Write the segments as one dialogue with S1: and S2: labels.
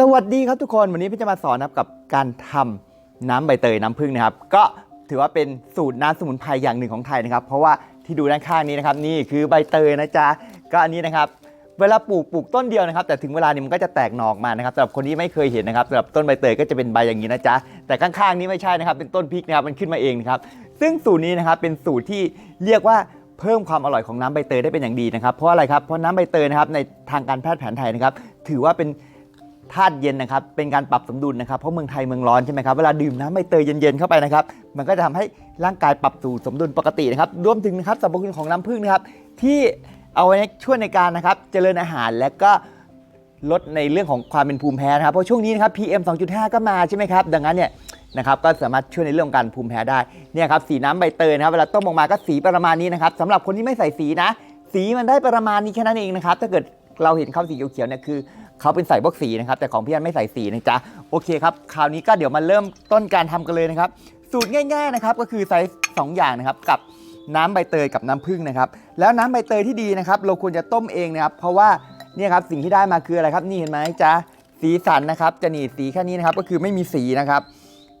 S1: สวัสดีครับทุกคนวันนี้พี่จะมาสอนนะครับกับการทำน้ำใบเตยน้ำผึ้งนะครับ ก็ถือว่าเป็นสูตรน้ำสมุนไพรอย่างหนึ่งของไทยนะครับ เพราะว่าที่ดูด้านข้างนี้นะครับนี่คือใบเตยนะจ๊ะก็อันนี้นะครับเวลาปลูกปลูกต้นเดียวนะครับ แต่ถึงเวลานี่มันก็จะแตกหนอออกมานะครับสำหรับคนที่ไม่เคยเห็นนะครับสำหรับต้นใบเตยก็จะเป็นใบอย่างนี้นะจ๊ะแต่ข้างๆนี้ไม่ใช่นะครับเป็นต้นพริกนะครับมันขึ้นมาเองนะครับซึ่งสูตรนี้นะครับเป็นสูตรที่เรียกว่าเพิ่มความอร่อยของน้ำใบเตยได้เป็นอย่างดีนะครับ เพราะอะไรครับเพราะน้ำใบเตยนะครับในทางการแพทย์แผนไทยนะครับถือว่าเป็น ธาตุเย็นนะครับเป็นการปรับสมดุลนะครับเพราะเมืองไทยเมืองร้อนใช่ไหมครับเวลาดื่มน้ำใบเตยเย็นๆเข้าไปนะครับมันก็จะทำให้ร่างกายปรับสู่สมดุลปกตินะครับรวมถึงนะครับสรรพคุณของน้ำผึ้งนะครับที่เอาไว้ช่วยในการนะครับเจริญอาหารและก็ลดในเรื่องของความเป็นภูมิแพ้นะครับเพราะช่วงนี้นะครับ PM 2.5 ก็มาใช่ไหมครับดังนั้นเนี่ยนะครับก็สามารถช่วยในเรื่องการภูมิแพ้ได้เนี่ยครับสีน้ำใบเตยนะครับเวลาต้มออกมาก็สีประมาณนี้นะครับสำหรับคนที่ไม่ใส่สีนะ สีมันได้ประมาณนี้แค่นั้นเองนะครับถ้าเกิดเราเห็นเขาสีเขียวๆเนี่ยคือ เขาเป็นใส่พวกสีนะครับแต่ของพี่อันไม่ใส่สีนะจ๊ะโอเคครับคราวนี้ก็เดี๋ยวมาเริ่มต้นการทำกันเลยนะครับ สูตรง่ายๆนะครับก็คือใส่สองอย่างนะครับกับน้ำใบเตยกับน้ำผึ้งนะครับแล้วน้ำใบเตยที่ดีนะครับ เราควรจะต้มเองนะครับ เพราะว่าเนี่ยครับสิ่งที่ได้มาคืออะไรครับ นี่เห็นไหมจ๊ะสีสันนะครับ จะหนีสีแค่นี้นะครับก็คือไม่มีสีนะครับ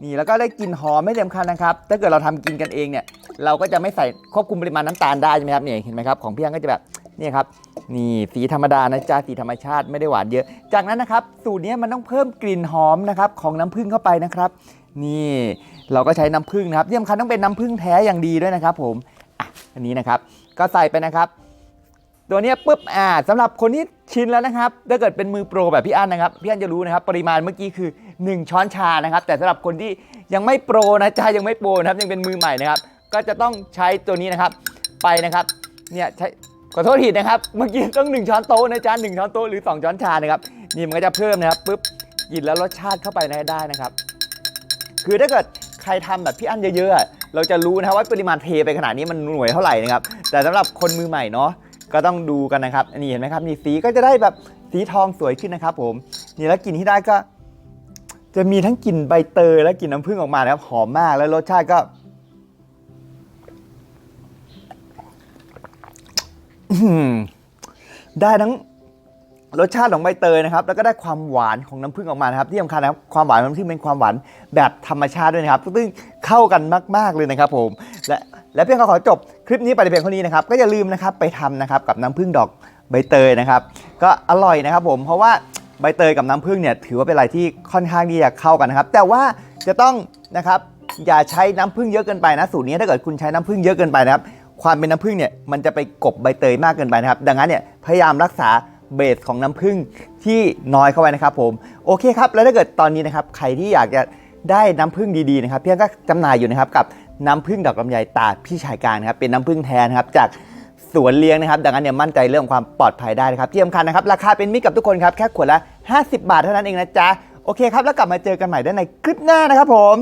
S1: นี่แล้วก็ได้กลิ่นหอมไม่สำคัญนะครับ ถ้าเกิดเราทำกินกันเองเนี่ย เราก็จะไม่ใส่ควบคุมปริมาณน้ำตาลได้ใช่ไหมครับเนี่ยเห็นไหมครับของพี่ยังก็จะแบบ นี่ครับนี่สีธรรมดานะจ๊ะสีธรรมชาติไม่ได้หวานเยอะ จากนั้นนะครับสูตรนี้มันต้องเพิ่มกลิ่นหอมนะครับของน้ำผึ้งเข้าไปนะครับ นี่เราก็ใช้น้ำผึ้งนะครับที่สำคัญต้องเป็นน้ำผึ้งแท้อย่างดีด้วยนะครับ ผมอะอันนี้นะครับ ก็ใส่ไปนะครับตัวนี้ปุ๊บอ่าสำหรับคนที่ชินแล้วนะครับ ถ้าเกิดเป็นมือโปรแบบพี่อันนะครับ พี่อันจะรู้นะครับ ปริมาณเมื่อกี้คือ 1 ช้อนชานะครับ แต่สำหรับคนที่ยังไม่โปรนะจ๊ะยังไม่โปรนะครับยังเป็นมือใหม่นะครับ ก็จะต้องใช้ตัวนี้นะครับ ไปนะครับ เนี่ยใช้ ขอโทษทีนะครับ เมื่อกี้ต้อง1ช้อนโต๊ะนะจ๊ะหช้อนโต๊ะหรือ 2 ช้อนชานะครับ นี่มันก็จะเพิ่มนะครับปุ๊บกินแล้วรสชาติเข้าไปได้นะครับ คือถ้าเกิดใครทำแบบพี่อันเยอะๆ เราจะรู้นะว่าปริมาณเทไปขนาดนี้มันหน่วยเท่าไหร่นะครับ แต่สำหรับคนมือใหม่เนาะก็ต้องดูกันนะครับนนี้เห็นไหมครับนี่สีก็จะได้แบบสีทองสวยขึ้นนะครับ ผม นี่แล้วกลิ่นที่ได้ก็ จะมีทั้งกลิ่นใบเตยและกลิ่นน้ำผึ้งออกมานะครับหอมมากแล้วรสชาติก็ ได้ทั้งรสชาติของใบเตยนะครับ แล้วก็ได้ความหวานของน้ำผึ้งออกมานะครับที่สำคัญนะครับความหวานของน้ำผึ้งเป็นความหวานแบบธรรมชาติด้วยนะครับซึ่งเข้ากันมาก ๆเลยนะครับ ผม และและเพียงขอจบคลิปนี้ไปเพียงเท่านี้นะครับก็อย่าลืมนะครับไปทำนะครับกับน้ำผึ้งดอกใบเตยนะครับ ก็อร่อยนะครับ ผมเพราะว่าใบเตยกับน้ำผึ้งเนี่ยถือว่าเป็นอะไรที่ค่อนข้างที่จะเข้ากันนะครับ แต่ว่าจะต้องนะครับอย่าใช้น้ำผึ้งเยอะเกินไปนะสูตรนี้ถ้าเกิดคุณใช้น้ำผึ้งเยอะเกินไปนะครับ ความเป็นน้ำผึ้งเนี่ยมันจะไปกบใบเตยมากเกินไปนะครับ ดังนั้นเนี่ยพยายามรักษาเบสของน้ำผึ้งที่น้อยเข้าไว้นะครับผมโอเคครับ แล้วถ้าเกิดตอนนี้นะครับใครที่อยากจะได้น้ำผึ้งดีๆนะครับเพียงก็จำหน่ายอยู่นะครับกับน้ำผึ้งดอกลำไยตาพี่ชายการนะครับเป็นน้ำผึ้งแท้นะครับจากสวนเลี้ยงนะครับ ดังนั้นเนี่ยมั่นใจเรื่องของความปลอดภัยได้นะครับที่สำคัญนะครับราคาเป็นมิตรกับทุกคนครับแค่ขวดละ 50 บาทเท่านั้นเองนะจ๊ะโอเคครับแล้วกลับมาเจอกันใหม่ได้ในคลิปหน้านะครับผม